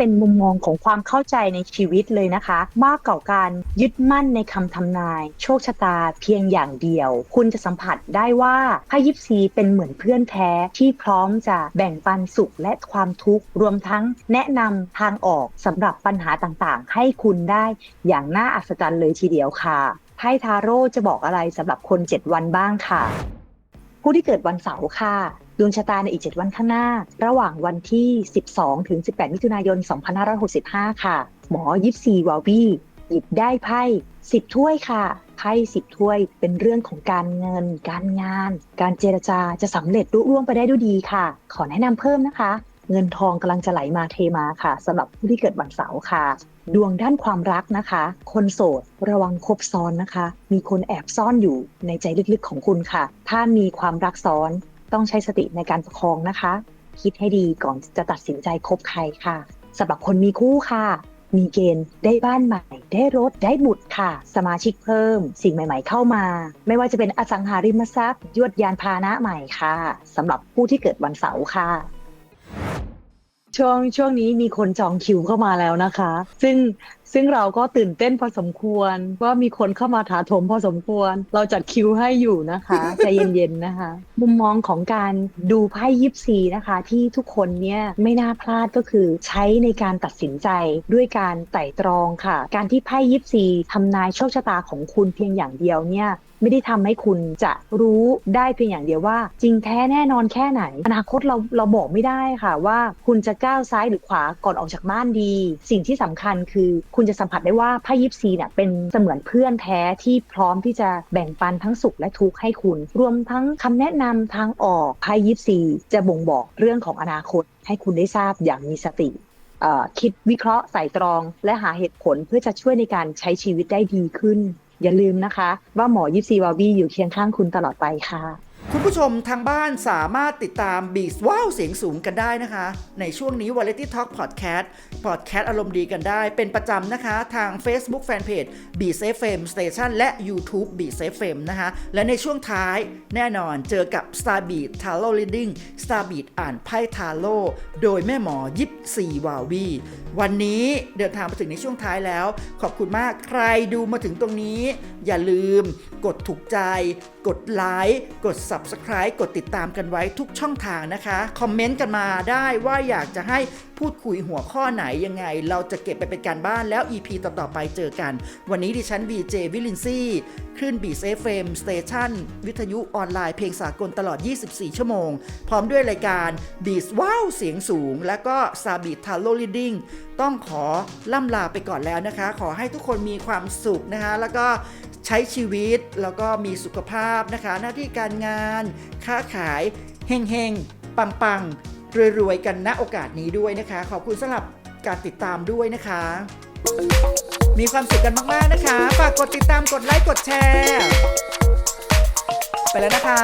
เป็นมุมมองของความเข้าใจในชีวิตเลยนะคะ มากกว่าการยึดมั่นในคำทำนาย โชคชะตาเพียงอย่างเดียว คุณจะสัมผัสได้ว่าไพ่ยิปซีเป็นเหมือนเพื่อนแท้ที่พร้อมจะแบ่งปันสุขและความทุกข์รวมทั้งแนะนำทางออกสำหรับปัญหาต่างๆ ให้คุณได้อย่างน่าอัศจรรย์เลยทีเดียวค่ะไพ่ทาโร่จะบอกอะไรสำหรับคน 7 วันบ้างค่ะ ผู้ที่เกิดวันเสาร์ค่ะ ดวงชะตาในอีก 7 วันข้างหน้า ระหว่างวันที่ 12 ถึง 18 มิถุนายน 2565 ค่ะ หมอยิปซีวาวีหยิบได้ไพ่10ถ้วยค่ะ ไพ่10ถ้วยเป็นเรื่องของการเงิน การงาน การเจรจาจะสำเร็จรุ่ร่วงไปได้ด้วยดีค่ะ ขอแนะนำเพิ่มนะคะ เงินทองกำลังจะไหลมาเทมาค่ะสำหรับผู้ที่เกิดวันเสาร์ค่ะ ดวงด้านความรักนะคะ คนโสดระวังคบซ้อนนะคะ มีคนแอบซ่อนอยู่ในใจลึกๆของคุณค่ะ ถ้ามีความรักซ้อน ต้องใช้สติในการประคองนะคะ คิดให้ดีก่อนจะตัดสินใจคบใครค่ะสำหรับคนมีคู่ค่ะ มีเกณฑ์ได้บ้านใหม่ ได้รถได้บุตรค่ะ สมาชิกเพิ่ม สิ่งใหม่ ๆ เข้ามา ไม่ว่าจะเป็นอสังหาริมทรัพย์ยวดยานพาหนะใหม่ค่ะสำหรับผู้ที่เกิดวันเสาร์ค่ะช่วงช่วงนี้มีคนจองคิวเข้ามาแล้วนะคะ ซึ่ง ซึ่งเราก็ตื่นเต้นพอสมควรว่ามีคนเข้ามาถาโถมพอสมควร เราจัดคิวให้อยู่นะคะใจเย็นๆนะคะ มุมมองของการดูไพ่ยิปซีนะคะ ที่ทุกคนเนี่ยไม่น่าพลาดก็คือใช้ในการตัดสินใจด้วยการไต่ตรองค่ะ การที่ไพ่ยิปซีทำนายโชคชะตาของคุณเพียงอย่างเดียวเนี่ยไม่ได้ทำให้คุณจะรู้ได้เพียงอย่างเดียวว่า จริงแท้แน่นอนแค่ไหน อนาคตเราเราบอกไม่ได้ค่ะว่า คุณจะก้าวซ้ายหรือขวาก่อนออกจากบ้านดี สิ่งที่สำคัญคือคุณุณจะสัมผัสได้ว่าไพ่ยิปซีเนี่ยเป็นเสมือนเพื่อนแท้ที่พร้อมที่จะแบ่งปันทั้งสุขและทุกข์ให้คุณ รวมทั้งคำแนะนำทางออกไพ่ยิปซีจะบ่งบอกเรื่องของอนาคต ให้คุณได้ทราบอย่างมีสติคิดวิเคราะห์ใส่ตรอง และหาเหตุผลเพื่อจะช่วยในการใช้ชีวิตได้ดีขึ้น อย่าลืมนะคะ ว่าหมอยิปซีวาวีอยู่เคียงข้างคุณตลอดไปค่ะ คุณผู้ชมทางบ้านสามารถติดตามบีสว้าวเสียงสูงกันได้นะคะ ในช่วงนี้ Variety Talk Podcast Podcast อารมณ์ดีกันได้ เป็นประจำนะคะ ทาง Facebook Fanpage b s f m Station และ YouTube b s f m นะคะ และในช่วงท้ายแน่นอนเจอกับ Starbeat Tarot Reading Starbeat อ่านไพ่ทาโร่โดยแม่หมอยิปซีวาวี วันนี้เดินทางมาถึงในช่วงท้ายแล้ว ขอบคุณมากใครดูมาถึงตรงนี้ อย่าลืม กดถูกใจ กดไลค์กด Subscribe กดติดตามกันไว้ทุกช่องทางนะคะ คอมเมนต์กันมาได้ว่าอยากจะให้พูดคุยหัวข้อไหนยังไง เราจะเก็บไปเป็นการบ้านแล้ว EP ต่อๆไปเจอกัน วันนี้ดิฉัน VJ วิลินซี่ คลื่นบีเซฟเ m สเตชันวิทยุออนไลน์เพลงสากลตลอด 24 ชั่วโมง พร้อมด้วยรายการบีสว้าวเสียงสูง และก็ซาบิทาโลลิดดิ้งต้องขอล่ำลาไปก่อนแล้วนะคะ ขอให้ทุกคนมีความสุขนะคะ แล้วก็ใช้ชีวิตแล้วก็มีสุขภาพนะคะ หน้าที่การงาน ค้าขายเฮงเฮงปังปังๆรวยๆ กันณโอกาสนี้ด้วยนะคะ ขอบคุณสำหรับการติดตามด้วยนะคะ มีความสุขกันมาก ๆ นะคะ ฝากกดติดตามกดไลค์ กดแชร์ ไปแล้วนะคะ